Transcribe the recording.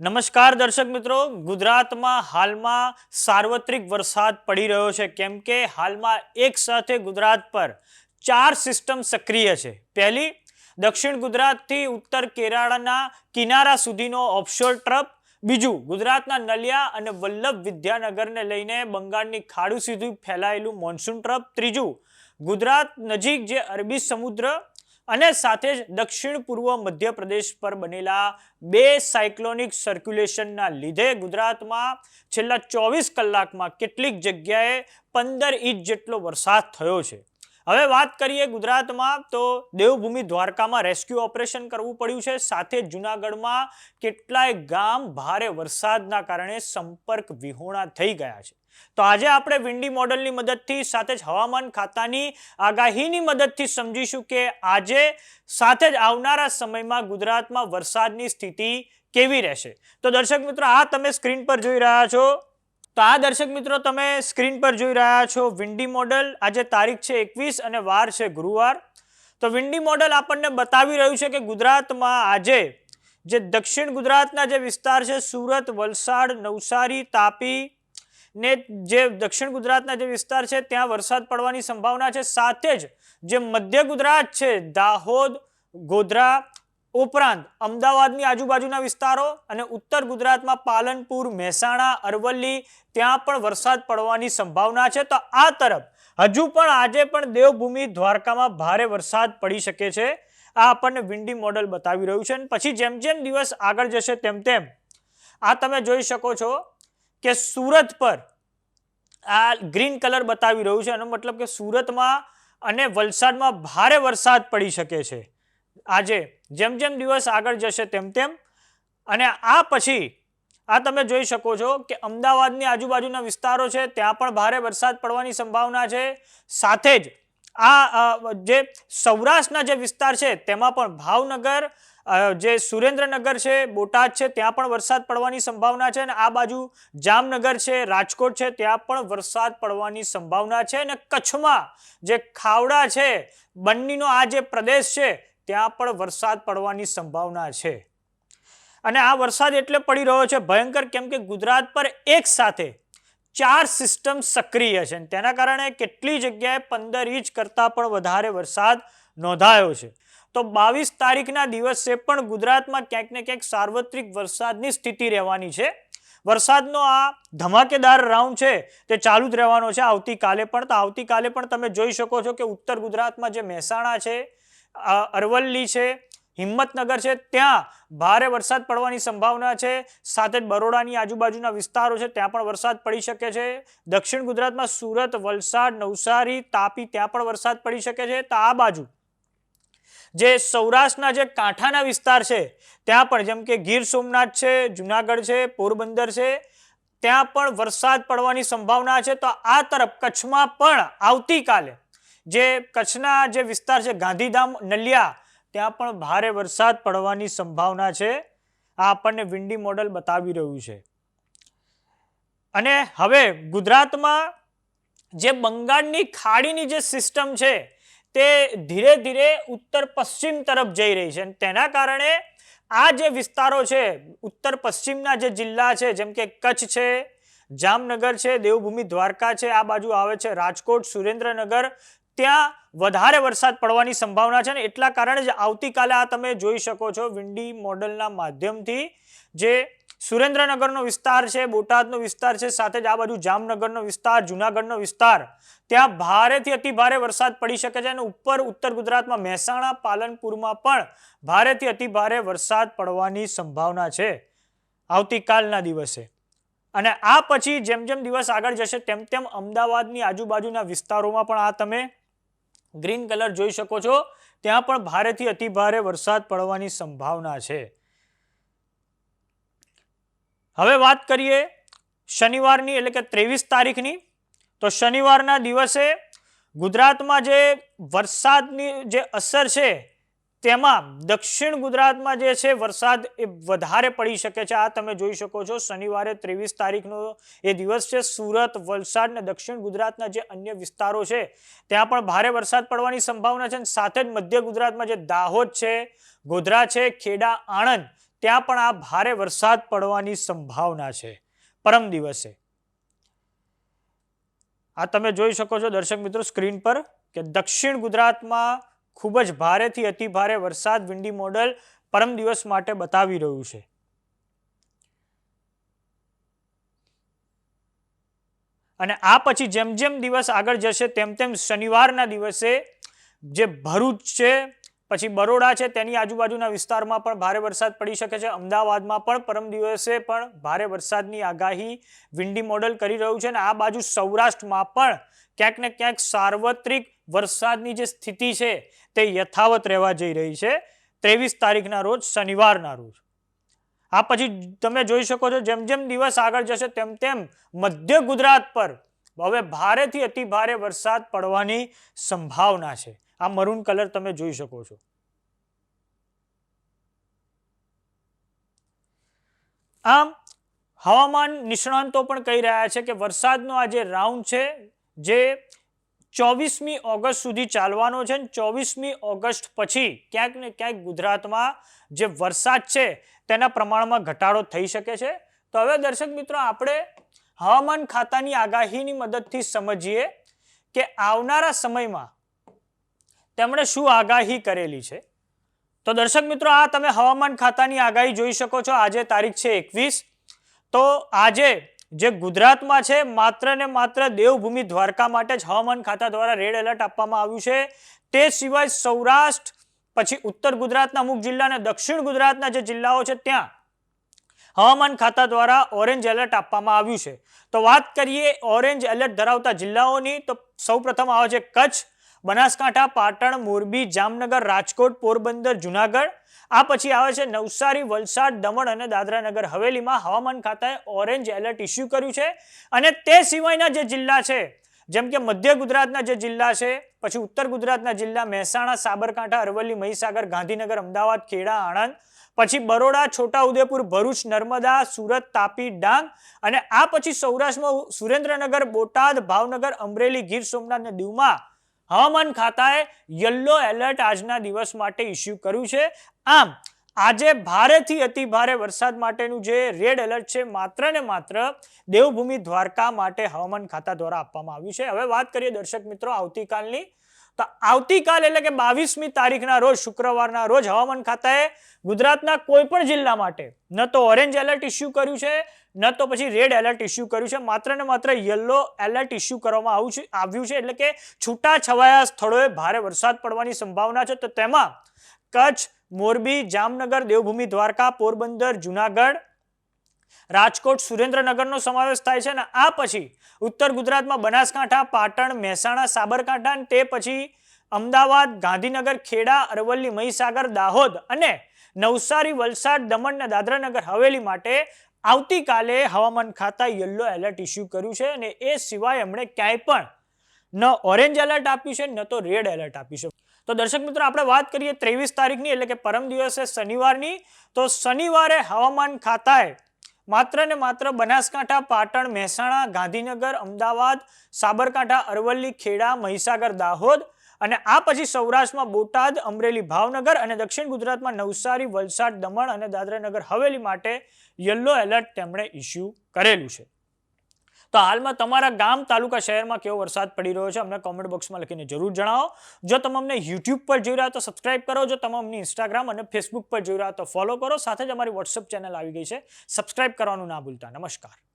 નમસ્કાર દર્શક મિત્રો. ગુજરાતમાં હાલમાં સાર્વત્રિક વરસાદ પડી રહ્યો છે. કેમ કે હાલમાં એક સાથે ગુજરાત પર ચાર સિસ્ટમ સક્રિય છે. પહેલી, દક્ષિણ ગુજરાતથી ઉત્તર કેરાળાના કિનારા સુધીનો ઓફશોર ટ્રપ બીજું, ગુજરાતના નલિયા અને વલ્લભ વિદ્યાનગરને લઈને બંગાળની ખાડુ સુધી ફેલાયેલું મોન્સૂન ટ્રપ ત્રીજું, ગુજરાત નજીક જે અરબી સમુદ્ર અને સાથે જ દક્ષિણ પૂર્વ મધ્યપ્રદેશ પર બનેલા બે સાયક્લોનિક સર્ક્યુલેશનના લીધે ગુજરાતમાં છેલ્લા ચોવીસ કલાકમાં કેટલીક જગ્યાએ પંદર ઇંચ જેટલો વરસાદ થયો છે. હવે વાત કરીએ ગુજરાતમાં, તો દેવભૂમિ દ્વારકામાં રેસ્ક્યુ ઓપરેશન કરવું પડ્યું છે. સાથે જુનાગઢમાં કેટલાય ગામ ભારે વરસાદના કારણે સંપર્ક વિહોણા થઈ ગયા છે. તો આજે આપણે વિન્ડી મોડલની મદદથી સાથે જ હવામાન ખાતાની આગાહીની મદદથી સમજીશું કે આજે સાથે જ આવનારા સમયમાં ગુજરાતમાં વરસાદની સ્થિતિ કેવી રહેશે. તો દર્શક મિત્રો, આ તમે સ્ક્રીન પર જોઈ રહ્યા છો. તો આ દર્શક મિત્રો, તમે સ્ક્રીન પર જોઈ રહ્યા છો વિન્ડી મોડલ. આજે તારીખ છે એકવીસ અને વાર છે ગુરુવાર. તો વિન્ડી મોડલ આપણને બતાવી રહ્યું છે કે ગુજરાતમાં આજે જે દક્ષિણ ગુજરાતના જે વિસ્તાર છે, સુરત, વલસાડ, નવસારી, તાપી ને જે દક્ષિણ ગુજરાતના જે વિસ્તાર છે, ત્યાં વરસાદ પડવાની સંભાવના છે. સાથે જ જે મધ્ય ગુજરાત છે, દાહોદ, ગોધરા ઉપરાંત અમદાવાદની આજુબાજુના વિસ્તારો અને ઉત્તર ગુજરાતમાં પાલનપુર, મહેસાણા, અરવલ્લી, ત્યાં પણ વરસાદ પડવાની સંભાવના છે. તો આ તરફ હજુ પણ આજે પણ દેવભૂમિ દ્વારકામાં ભારે વરસાદ પડી શકે છે. આ આપણને વિન્ડી મોડલ બતાવી રહ્યું છે. અને પછી જેમ જેમ દિવસ આગળ જશે, તેમ તેમ આ તમે જોઈ શકો છો કે સુરત પર આ ગ્રીન કલર બતાવી રહ્યું છે. એનો મતલબ કે સુરતમાં અને વલસાડમાં ભારે વરસાદ પડી શકે છે. આજે જેમ જેમ દિવસ આગળ જશે તેમ તેમ. અને આ પછી આ તમે જોઈ શકો છો કે અમદાવાદની આજુબાજુના વિસ્તારો છે, ત્યાં પણ ભારે વરસાદ પડવાની સંભાવના છે. સાથે જ આ જે સૌરાષ્ટ્રના જે વિસ્તાર છે, તેમાં પણ ભાવનગર જે સુરેન્દ્રનગર છે, બોટાદ છે, ત્યાં પણ વરસાદ પડવાની સંભાવના છે અને આ બાજુ જામનગર છે, રાજકોટ છે, ત્યાં પણ વરસાદ પડવાની સંભાવના છે અને કચ્છમાં જે ખાવડા છે બન્નીનો આ જે પ્રદેશ છે, ત્યાં પણ વરસાદ પડવાની સંભાવના છે. અને આ વરસાદ એટલે પડી રહ્યો છે ભયંકર કેમ કે ગુજરાત પર એક સાથે ચાર સિસ્ટમ સક્રિય છે અને તેના કારણે કેટલી જગ્યાએ પંદર ઇંચ કરતાં પણ વધારે વરસાદ નોંધાયો છે. તો બાવીસ તારીખના દિવસે પણ ગુજરાતમાં ક્યાંક ને ક્યાંક સાર્વત્રિક વરસાદની સ્થિતિ રહેવાની છે. વરસાદનો આ ધમાકેદાર રાઉન્ડ છે તે ચાલુ જ રહેવાનો છે આવતીકાલે પણ. તો આવતીકાલે પણ તમે જોઈ શકો છો કે ઉત્તર ગુજરાતમાં જે મહેસાણા છે અરવલ્લી છે હિંમતનગર છે, ત્યાં ભારે વરસાદ પડવાની સંભાવના છે. સાથે જ બરોડાની આજુબાજુના વિસ્તારો છે, ત્યાં પણ વરસાદ પડી શકે છે. દક્ષિણ ગુજરાતમાં સુરત, વલસાડ, નવસારી, તાપી, ત્યાં પણ વરસાદ પડી શકે છે. તો આ બાજુ જે સૌરાષ્ટ્રના જે કાંઠાના વિસ્તાર છે, ત્યાં પણ જેમ કે ગીર સોમનાથ છે, જુનાગઢ છે, પોરબંદર છે, ત્યાં પણ વરસાદ પડવાની સંભાવના છે. તો આ તરફ કચ્છમાં પણ આવતીકાલે જે કચ્છના જે વિસ્તાર છે, ગાંધીધામ, નલિયા ત્યાં પણ ભારે વરસાદ પડવાની સંભાવના છે. આ આપણને વિન્ડી મોડલ બતાવી રહ્યું છે. અને હવે ગુજરાતમાં જે બંગાળની ખાડીની જે સિસ્ટમ છે, તે ધીરે ધીરે ઉત્તર પશ્ચિમ તરફ જઈ રહી છે. અને તેના કારણે આ જે વિસ્તારો છે, ઉત્તર પશ્ચિમના જે જિલ્લા છે, જેમ કે કચ્છ છે, જામનગર છે, દેવભૂમિ દ્વારકા છે, આ બાજુ આવે છે, રાજકોટ, સુરેન્દ્રનગર ત્યાં વધારે વરસાદ પડવાની સંભાવના છે ને એટલા કારણે જ આવતીકાલે આ તમે જોઈ શકો છો વિન્ડી મોડલના માધ્યમથી જે સુરેન્દ્રનગરનો વિસ્તાર છે, બોટાદનો વિસ્તાર છે, સાથે જ આ બાજુ જામનગરનો વિસ્તાર, જુનાગઢનો વિસ્તાર, ત્યાં ભારેથી અતિભારે વરસાદ પડી શકે છે અને ઉપર ઉત્તર ગુજરાતમાં મહેસાણા, પાલનપુરમાં પણ ભારેથી અતિ ભારે વરસાદ પડવાની સંભાવના છે આવતીકાલના દિવસે. અને આ પછી જેમ જેમ દિવસ આગળ જશે, તેમ તેમ અમદાવાદની આજુબાજુના વિસ્તારોમાં પણ આ તમે ગ્રીન કલર જોઈ શકો છો. ત્યાં પણ ભારેથી અતિ ભારે વરસાદ પડવાની સંભાવના છે. હવે વાત કરીએ શનિવારની, એટલે કે ત્રેવીસ તારીખની. તો શનિવારના દિવસે ગુજરાતમાં જે વરસાદની જે અસર છે તેમાં દક્ષિણ ગુજરાતમાં જે છે, વરસાદ એ વધારે પડી શકે છે. આ તમે જોઈ શકો છો, શનિવારે ત્રેવીસ તારીખનો એ દિવસ છે. સુરત, વલસાડ અને દક્ષિણ ગુજરાતના જે અન્ય વિસ્તારો છે, ત્યાં પણ ભારે વરસાદ પડવાની સંભાવના છે અને સાથે જ મધ્ય ગુજરાતમાં જે દાહોદ છે, ગોધરા છે, ખેડા, આણંદ, ત્યાં પણ આ ભારે વરસાદ પડવાની સંભાવના છે. પરમ દિવસે. આ તમે જોઈ શકો છો દર્શક મિત્રો સ્ક્રીન પર કે દક્ષિણ ગુજરાતમાં ખૂબ જ ભારેથી અતિ ભારે વરસાદ વિંડી મોડલ પરમ દિવસ માટે બતાવી રહ્યું છે. અને આ પછી જેમ જેમ દિવસ આગળ જશે, તેમ તેમ શનિવારના દિવસે જે ભરૂચ છે પછી બરોડા છે, તેની આજુબાજુના વિસ્તારમાં પણ ભારે વરસાદ પડી શકે છે. અમદાવાદમાં પણ પરમ દિવસે પણ ભારે વરસાદની આગાહી વિંડી મોડલ કરી રહ્યું છે અને આ બાજુ સૌરાષ્ટ્રમાં પણ ક્યાંક ને ક્યાંક સાર્વત્રિક વરસાદની જે સ્થિતિ છે, તે યથાવત રહેવા જઈ રહી છે. ત્રેવીસ તારીખના રોજ શનિવારના રોજ. આ પછી તમે જોઈ શકો છો, જેમ જેમ દિવસ આગળ જશે, તેમ તેમ મધ્ય ગુજરાત પર હવે ભારેથી અતિ ભારે વરસાદ પડવાની સંભાવના છે. આ મરૂન કલર તમે જોઈ શકો છો. આમ, હવામાન નિષ્ણાંતો પણ કહી રહ્યા છે કે વરસાદનો આ જે રાઉન્ડ છે, જે ચોવીસમી ઓગસ્ટ સુધી ચાલવાનો છે અને ચોવીસમી ઓગસ્ટ પછી ક્યાંક ને ક્યાંક ગુજરાતમાં જે વરસાદ છે તેના પ્રમાણમાં ઘટાડો થઈ શકે છે. તો હવે દર્શક મિત્રો, આપણે હવામાન ખાતાની આગાહીની મદદથી સમજીએ કે આવનારા સમયમાં તેમણે શું આગાહી કરેલી છે? તો દર્શક મિત્રો, આ તમે હવામાન ખાતાની આગાહી જોઈ શકો છો. આજે તારીખ છે એકવીસ. તો આજે જે ગુજરાતમાં છે, માત્ર ને માત્ર દેવભૂમિ દ્વારકા માટે જ હવામાન ખાતા દ્વારા રેડ એલર્ટ આપવામાં આવ્યું છે. તે સિવાય સૌરાષ્ટ્ર, પછી ઉત્તર ગુજરાતના અમુક જિલ્લા અને દક્ષિણ ગુજરાતના જે જિલ્લાઓ છે, ત્યાં હવામાન ખાતા દ્વારા ઓરેન્જ એલર્ટ આપવામાં આવ્યું છે. તો વાત કરીએ ઓરેન્જ એલર્ટ ધરાવતા જિલ્લાઓની, તો સૌપ્રથમ આવે છે કચ્છ. બનાસકાંઠા, પાટણ, મોરબી, જામનગર, રાજકોટ, પોરબંદર, જુનાગઢ. આ પછી આવે છે નવસારી, વલસાડ, દમણ અને દાદરાનગર. હવેલીમાં હવામાન ખાતાએ ઓરેન્જ એલર્ટ ઇસ્યુ કર્યું છે. અને તે સિવાયના જે જિલ્લા છે, જેમ કે મધ્ય ગુજરાતના જે જિલ્લા છે, પછી ઉત્તર ગુજરાતના જિલ્લા મહેસાણા, સાબરકાંઠા, અરવલ્લી, મહીસાગર, ગાંધીનગર, અમદાવાદ, ખેડા, આણંદ. પછી બરોડા, છોટાઉદેપુર, ભરૂચ, નર્મદા, સુરત, તાપી, ડાંગ. અને આ પછી સૌરાષ્ટ્રમાં સુરેન્દ્રનગર, બોટાદ, ભાવનગર, અમરેલી, ગીર સોમનાથ અને દીવમાં હવામાન ખાતાએ યલો એલર્ટ આજના દિવસ માટે ઇસ્યુ કર્યું છે. આમ, આજે ભારેથી અતિ ભારે વરસાદ માટેનું જે રેડ એલર્ટ છે, માત્ર ને માત્ર દેવભૂમિ દ્વારકા માટે હવામાન ખાતા દ્વારા આપવામાં આવ્યું છે. હવે વાત કરીએ દર્શક મિત્રો આવતીકાલની. તો આવતીકાલ એટલે કે બાવીસમી તારીખના રોજ, શુક્રવારના રોજ હવામાન ખાતાએ ગુજરાતના કોઈ પણ જિલ્લા માટે, ન તો ઓરેન્જ એલર્ટ ઇસ્યુ કર્યું છે ન તો પછી રેડ એલર્ટ ઇસ્યુ કર્યું છે. માત્ર ને માત્ર યલો એલર્ટ ઇસ્યુ કરવામાં આવ્યું છે આવ્યું છે. એટલે કે છૂટા છવાયા સ્થળોએ ભારે વરસાદ પડવાની સંભાવના છે. તો તેમાં કચ્છ, મોરબી, જામનગર, દેવભૂમિ, દ્વારકા, પોરબંદર, જુનાગઢ, રાજકોટ, સુરેન્દ્રનગરનો સમાવેશ થાય છે. અને આ પછી ઉત્તર ગુજરાતમાં બનાસકાંઠા, પાટણ, મહેસાણા, સાબરકાંઠા તે પછી અમદાવાદ, ગાંધીનગર, ખેડા, અરવલ્લી, મહીસાગર, દાહોદ અને નવસારી, વલસાડ, દમણ અને દાદરાનગર હવેલી માટે આવતીકાલે હવામાન ખાતા યલો એલર્ટ ઇસ્યુ કર્યું છે અને એ સિવાય એમણે ક્યાંય પણ ન ઓરેન્જ એલર્ટ આપ્યું છે, ન તો રેડ એલર્ટ આપ્યું છે. તો દર્શક મિત્રો, આપણે વાત કરીએ ત્રેવીસ તારીખની, એટલે કે પરમ દિવસે શનિવારની. તો શનિવારે હવામાન ખાતાએ માત્ર ને માત્ર બનાસકાંઠા, પાટણ, મહેસાણા, ગાંધીનગર, અમદાવાદ, સાબરકાંઠા, અરવલ્લી, ખેડા, મહીસાગર, દાહોદ અને આ પછી સૌરાષ્ટ્રમાં બોટાદ, અમરેલી, ભાવનગર અને દક્ષિણ ગુજરાતમાં નવસારી, વલસાડ, દમણ અને દાદરાનગર હવેલી માટે યલો એલર્ટ તેમણે ઇસ્યુ કરેલું છે. તો હાલમાં તમારા ગામ, તાલુકા, શહેરમાં કેવો વરસાદ પડી રહ્યો છે અમને કોમેન્ટ બોક્સમાં લખીને જરૂર જણાવો. જો તમે અમને યુટ્યુબ પર જોઈ રહ્યા તો સબસ્ક્રાઇબ કરો. જો તમે અમને ઇન્સ્ટાગ્રામ અને ફેસબુક પર જોઈ રહ્યા તો ફોલો કરો. સાથે જ અમારી વોટ્સઅપ ચેનલ આવી ગઈ છે. સબસ્ક્રાઇબ કરવાનું ના ભૂલતા. નમસ્કાર.